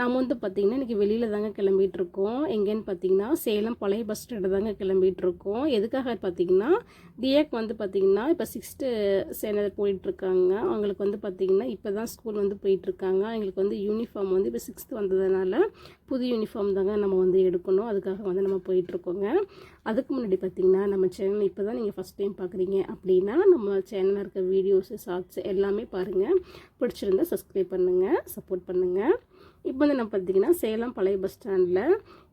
நாம் வந்து பார்த்திங்கன்னா இன்றைக்கி வெளியில் தாங்க கிளம்பிகிட்ருக்கோம் எங்கேன்னு பார்த்தீங்கன்னா சேலம் பழைய பஸ் ஸ்டாண்டு தாங்க கிளம்பிகிட்ருக்கோம் எதுக்காக பார்த்தீங்கன்னா தியாக் வந்து பார்த்திங்கன்னா இப்போ சிக்ஸ்த்து ஸ்டாண்டர்ட் போயிட்டுருக்காங்க. அவங்களுக்கு வந்து பார்த்திங்கன்னா இப்போ தான் ஸ்கூல் வந்து போயிட்டுருக்காங்க. அவங்களுக்கு வந்து யூனிஃபார்ம் வந்து இப்போ சிக்ஸ்த்து வந்ததுனால புது யூனிஃபார்ம் தாங்க நம்ம வந்து எடுக்கணும். அதுக்காக வந்து நம்ம போயிட்டுருக்கோங்க. அதுக்கு முன்னாடி பார்த்திங்கன்னா நம்ம சேனல் இப்போ தான் நீங்கள் ஃபஸ்ட் டைம் பார்க்குறீங்க அப்படின்னா நம்ம சேனலில் இருக்க வீடியோஸு ஷார்ட்ஸ் எல்லாமே பாருங்கள் பிடிச்சிருந்தா சப்ஸ்கிரைப் பண்ணுங்கள் சப்போர்ட் பண்ணுங்கள் இப்போ வந்து நம்ம பார்த்திங்கன்னா சேலம் பழைய பஸ் ஸ்டாண்டில்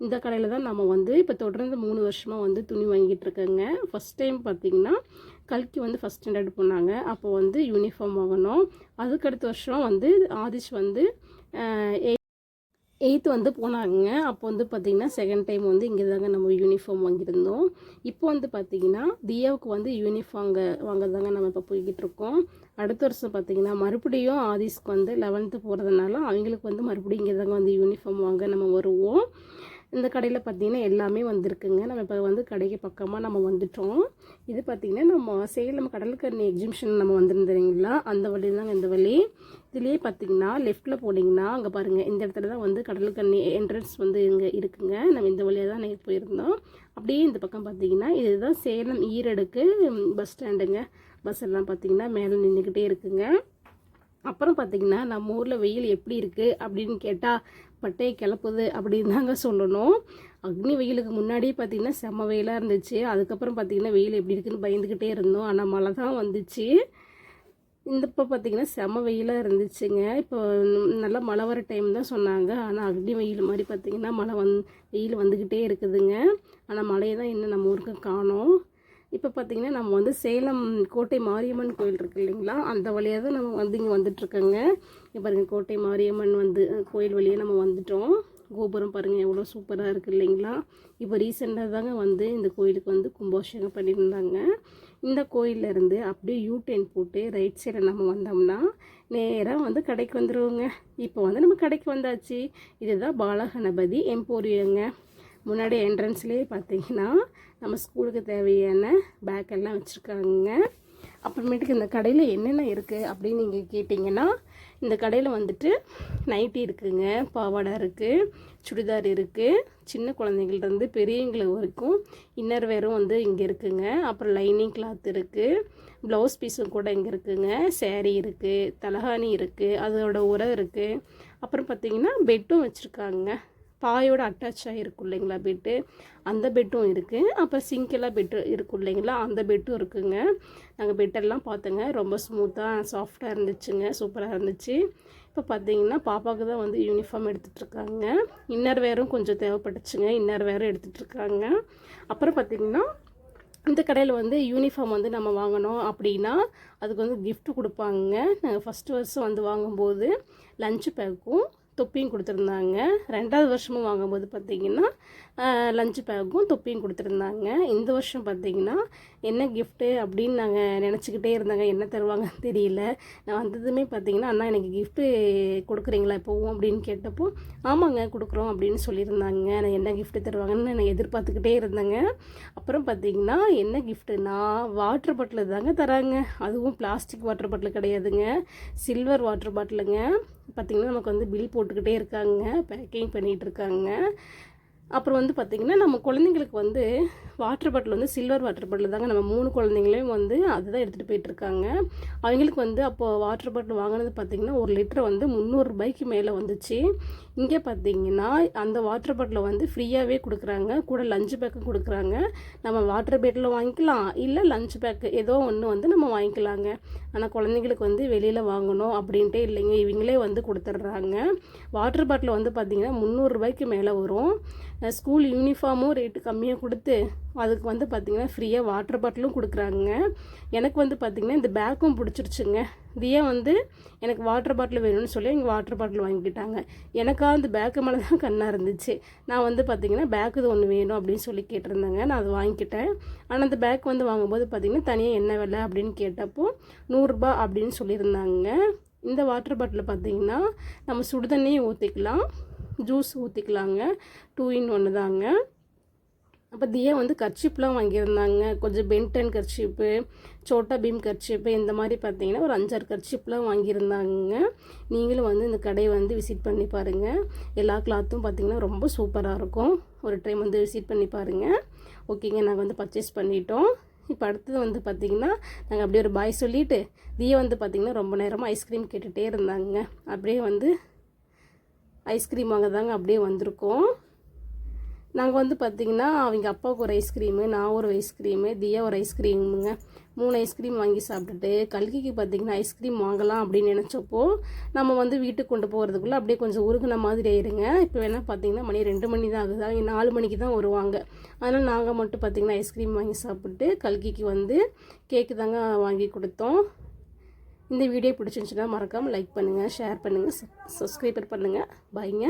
இந்த கடையில் தான் நம்ம வந்து இப்போ தொடர்ந்து மூணு வருஷமாக வந்து துணி வாங்கிட்டு இருக்கேங்க. ஃபஸ்ட் டைம் பார்த்திங்கன்னா கல்கி வந்து ஃபஸ்ட் ஸ்டாண்டர்ட் போனாங்க. அப்போ வந்து யூனிஃபார்ம் வாங்கினோம் அதுக்கடுத்த வருஷம் வந்து ஆதிஷ் வந்து எயித்து வந்து போனாங்க. அப்போ வந்து பார்த்திங்கன்னா செகண்ட் டைம் வந்து இங்கே தாங்க நம்ம யூனிஃபார்ம் வாங்கியிருந்தோம். இப்போ வந்து பார்த்திங்கன்னா தியாவுக்கு வந்து யூனிஃபார்ம் வாங்க தாங்க நம்ம இப்போ போய்கிட்டு இருக்கோம். அடுத்த வருஷம் பார்த்திங்கன்னா மறுபடியும் ஆதிஸ்க்கு வந்து லெவன்த்து போகிறதுனால அவங்களுக்கு வந்து மறுபடியும் இங்கே தாங்க வந்து யூனிஃபார்ம் வாங்க நம்ம வருவோம். இந்த கடையில் பார்த்திங்கன்னா எல்லாமே வந்திருக்குங்க. நம்ம இப்போ வந்து கடைக்கு பக்கமாக நம்ம வந்துட்டோம். இது பார்த்திங்கன்னா நம்ம சேலம் கடற்கரணி எக்ஸிபிஷன் நம்ம வந்திருந்தீங்களா? அந்த வழி தாங்க இந்த வழி. இதுலேயே பார்த்திங்கன்னா லெஃப்ட்டில் போனீங்கன்னா அங்கே பாருங்கள் இந்த இடத்துல தான் வந்து கடலுக்கண்ணி என்ட்ரன்ஸ் வந்து இங்கே இருக்குங்க. நம்ம இந்த வழியாக தான் நேற்று போயிருந்தோம். அப்படியே இந்த பக்கம் பார்த்திங்கன்னா இதுதான் சேலம் ஈரடுக்கு பஸ் ஸ்டாண்டுங்க பஸ் எல்லாம் பார்த்திங்கன்னா மேலே நின்றுக்கிட்டே இருக்குங்க. அப்புறம் பார்த்திங்கன்னா நம்ம ஊரில் வெயில் எப்படி இருக்குது அப்படின்னு கேட்டால் பட்டையை கிளப்புது அப்படின்னு தாங்க சொல்லணும். அக்னி வெயிலுக்கு முன்னாடியே பார்த்திங்கன்னா செம்ம வெயிலாக இருந்துச்சு. அதுக்கப்புறம் பார்த்திங்கன்னா வெயில் எப்படி இருக்குன்னு பயந்துக்கிட்டே இருந்தோம். ஆனால் மழை தான் வந்துச்சு. இந்த இப்போ பார்த்திங்கன்னா செம்ம வெயிலாக இருந்துச்சுங்க. இப்போ நல்லா மழை வர டைம் தான் சொன்னாங்க. ஆனால் அக்னி வெயில் மாதிரி பார்த்திங்கன்னா மழை வந் வெயில் வந்துக்கிட்டே இருக்குதுங்க. ஆனால் மழையை தான் இன்னும் நம்ம ஊருக்கு காணும். இப்போ பார்த்திங்கன்னா நம்ம வந்து சேலம் கோட்டை மாரியம்மன் கோயில் இருக்குது இல்லைங்களா? அந்த வழியாக தான் நம்ம வந்து இங்கே வந்துட்டுருக்கோங்க இப்போ பாருங்கள் கோட்டை மாரியம்மன் வந்து கோயில் வழியாக நம்ம வந்துட்டோம். கோபுரம் பாருங்கள் எவ்வளோ சூப்பராக இருக்குது இல்லைங்களா? இப்போ ரீசெண்டாக தாங்க வந்து இந்த கோயிலுக்கு வந்து கும்பாபிஷேகம் பண்ணியிருந்தாங்க. இந்த கோயிலேருந்து அப்படியே யூ டென் போட்டு ரைட் சைடில் நம்ம வந்தோம்னா நேராக வந்து கடைக்கு வந்துடுவோங்க இப்போ வந்து நம்ம கடைக்கு வந்தாச்சு. இதுதான் பாலகணபதி எம்போரியங்க முன்னாடி என்ட்ரன்ஸ்லேயே பார்த்தீங்கன்னா நம்ம ஸ்கூலுக்கு தேவையான பேக் எல்லாம் வச்சுருக்காங்க. அப்புறமேட்டுக்கு இந்த கடையில் என்னென்ன இருக்குது அப்படின்னு நீங்கள் கேட்டிங்கன்னா இந்த கடையில் வந்துட்டு நைட்டி இருக்குதுங்க பாவாடை இருக்குது சுடிதார் இருக்குது சின்ன குழந்தைங்கள்லேருந்து பெரியவங்களுக்கு வரைக்கும் இன்னர் வேரும் வந்து இங்கே இருக்குதுங்க அப்புறம் லைனிங் கிளாத் இருக்குது ப்ளவுஸ் பீஸும் கூட இங்கே இருக்குதுங்க சேரீ இருக்குது தலகாணி இருக்குது அதோட உரம் இருக்குது அப்புறம் பார்த்திங்கன்னா பெட்டும் வச்சுருக்காங்க. பாயோட அட்டாச் ஆகிருக்கும் இல்லைங்களா பெட்டு அந்த பெட்டும் இருக்குது அப்புறம் சிங்கெல்லாம் பெட்டு இருக்கும் இல்லைங்களா? அந்த பெட்டும் இருக்குங்க. நாங்கள் பெட்டெல்லாம் பார்த்தோங்க. ரொம்ப ஸ்மூத்தாக சாஃப்டாக இருந்துச்சுங்க. சூப்பராக இருந்துச்சு. இப்போ பார்த்தீங்கன்னா பாப்பாவுக்கு தான் வந்து யூனிஃபார்ம் எடுத்துகிட்ருக்காங்க இன்னர் வேரும் கொஞ்சம் தேவைப்பட்டுச்சுங்க. இன்னர் வேரும் எடுத்துகிட்ருக்காங்க அப்புறம் பார்த்திங்கன்னா இந்த கடையில் வந்து யூனிஃபார்ம் வந்து நம்ம வாங்கணும் அப்படின்னா அதுக்கு வந்து கிஃப்ட் கொடுப்பாங்க. நாங்கள் ஃபஸ்ட்டு வருஷம் வந்து வாங்கும்போது லஞ்சு பேக்கும் தொப்பியும் கொடுத்துருந்தாங்க. ரெண்டாவது வருஷமும் வாங்கும்போது பார்த்திங்கன்னா லஞ்சு பேக்கும் தொப்பியும் கொடுத்துருந்தாங்க. இந்த வருஷம் பார்த்திங்கன்னா என்ன கிஃப்ட்டு அப்படின்னு நாங்கள் நினச்சிக்கிட்டே இருந்தாங்க. என்ன தருவாங்கன்னு தெரியல. நான் வந்ததுமே பார்த்திங்கன்னா அண்ணா எனக்கு கிஃப்ட்டு கொடுக்குறீங்களா? இப்போவும் அப்படின்னு கேட்டப்போ ஆமாங்க கொடுக்குறோம் அப்படின்னு சொல்லியிருந்தாங்க. நான் என்ன கிஃப்ட்டு தருவாங்கன்னு நான் எதிர்பார்த்துக்கிட்டே இருந்தேங்க. அப்புறம் பார்த்திங்கன்னா என்ன கிஃப்ட்டுனா வாட்டர் பாட்டில் தாங்க தராங்க. அதுவும் பிளாஸ்டிக் வாட்டர் பாட்டில் கிடையாதுங்க. சில்வர் வாட்டர் பாட்டிலுங்க பார்த்திங்கன்னா நமக்கு வந்து பில் போட்டுக்கிட்டே இருக்காங்க பேக்கிங் பண்ணிகிட்டு இருக்காங்க. அப்புறம் வந்து பார்த்திங்கன்னா நம்ம குழந்தைங்களுக்கு வந்து வாட்டர் பாட்டில் வந்து சில்வர் வாட்டர் பாட்டில் தாங்க. நம்ம மூணு குழந்தைங்களையும் வந்து அதுதான் எடுத்துகிட்டு போயிட்டுருக்காங்க அவங்களுக்கு வந்து அப்போது வாட்டர் பாட்டில் வாங்கினது பார்த்திங்கன்னா ஒரு லிட்டர் வந்து முந்நூறுரூபாய்க்கு மேலே வந்துச்சு. இங்கே பார்த்தீங்கன்னா அந்த வாட்டர் பாட்டில் வந்து ஃப்ரீயாகவே கொடுக்குறாங்க. கூட லஞ்சு பேக்கும் கொடுக்குறாங்க. நம்ம வாட்டர் பாட்டில் வாங்கிக்கலாம். இல்லை லஞ்ச் பேக்கு ஏதோ ஒன்று வந்து நம்ம வாங்கிக்கலாங்க. ஆனால் குழந்தைங்களுக்கு வந்து வெளியில் வாங்கணும் அப்படின்ட்டே இல்லைங்க. இவங்களே வந்து கொடுத்துட்றாங்க. வாட்டர் பாட்டில் வந்து பார்த்திங்கன்னா முந்நூறுரூபாய்க்கு மேலே வரும். ஸ்கூல் யூனிஃபார்மும் ரேட்டு கம்மியாக கொடுத்து அதுக்கு வந்து பார்த்திங்கன்னா ஃப்ரீயாக வாட்டர் பாட்டிலும் கொடுக்குறாங்க எனக்கு வந்து பார்த்திங்கன்னா இந்த பேக்கும் பிடிச்சிருச்சுங்க. தியா வந்து எனக்கு வாட்டர் பாட்டில் வேணும்னு சொல்லி எங்கள் வாட்டர் பாட்டில் வாங்கிக்கிட்டாங்க. எனக்காக அந்த பேக்கு மேலே தான் கண்ணாக இருந்துச்சு. நான் வந்து பார்த்திங்கன்னா பேக்கு இது ஒன்று வேணும் அப்படின்னு சொல்லி கேட்டிருந்தேங்க. நான் அதை வாங்கிக்கிட்டேன். ஆனால் அந்த பேக் வந்து வாங்கும்போது பார்த்திங்கன்னா தனியாக என்ன விலை அப்படின்னு கேட்டப்போ நூறுரூபா அப்படின்னு சொல்லியிருந்தாங்க. இந்த வாட்டர் பாட்டில் பார்த்திங்கன்னா நம்ம சுடுதண்ணியும் ஊற்றிக்கலாம் ஜூஸ் ஊற்றிக்கலாங்க டூ இன் ஒன்று தாங்க. அப்போ தியா வந்து கர்ச்சிப்லாம் வாங்கியிருந்தாங்க. கொஞ்சம் Ben ten kerchief Chhota Bheem kerchief இந்த மாதிரி பார்த்தீங்கன்னா ஒரு அஞ்சாறு கர்ச்சிப்லாம் வாங்கியிருந்தாங்க. நீங்களும் வந்து இந்த கடையை வந்து விசிட் பண்ணி பாருங்கள் எல்லா கிளாத்தும் பார்த்தீங்கன்னா ரொம்ப சூப்பராக இருக்கும். ஒரு டைம் வந்து விசிட் பண்ணி பாருங்கள் ஓகேங்க நாங்கள் வந்து பர்ச்சேஸ் பண்ணிட்டோம். இப்போ அடுத்தது வந்து பார்த்திங்கன்னா நாங்கள் அப்படியே ஒரு பாய் சொல்லிவிட்டு தியா வந்து பார்த்திங்கன்னா ரொம்ப நேரமாக ஐஸ்கிரீம் கேட்டுகிட்டே இருந்தாங்க. அப்படியே வந்து ஐஸ்கிரீம் வாங்க தாங்க அப்படியே வந்திருக்கோம். நாங்கள் வந்து பார்த்திங்கன்னா அவங்க அப்பாவுக்கு ஒரு ஐஸ்கிரீமு நான் ஒரு ஐஸ்கிரீமு தியா ஒரு ஐஸ்கிரீமுங்க மூணு ஐஸ்கிரீம் வாங்கி சாப்பிட்டுட்டு கல்கிக்கு பார்த்திங்கன்னா ஐஸ்கிரீம் வாங்கலாம் அப்படின்னு நினச்சப்போ நம்ம வந்து வீட்டுக்கு கொண்டு போகிறதுக்குள்ளே அப்படியே கொஞ்சம் உருகுன மாதிரி ஆயிருங்க. இப்போ வேணால் பார்த்தீங்கன்னா மணி ரெண்டு மணி தான் ஆகுது. அவங்க நாலு மணிக்கு தான் வருவாங்க. அதனால் நாங்கள் மட்டும் பார்த்திங்கன்னா ஐஸ்கிரீம் வாங்கி சாப்பிட்டு கல்கிக்கு வந்து கேக்கு தாங்க வாங்கி கொடுத்தோம். இந்த வீடியோ பிடிச்சிருந்துச்சுன்னா மறக்காமல் லைக் பண்ணுங்கள் ஷேர் பண்ணுங்கள் சப்ஸ்கிரைபர் பண்ணுங்கள் பாய்ங்க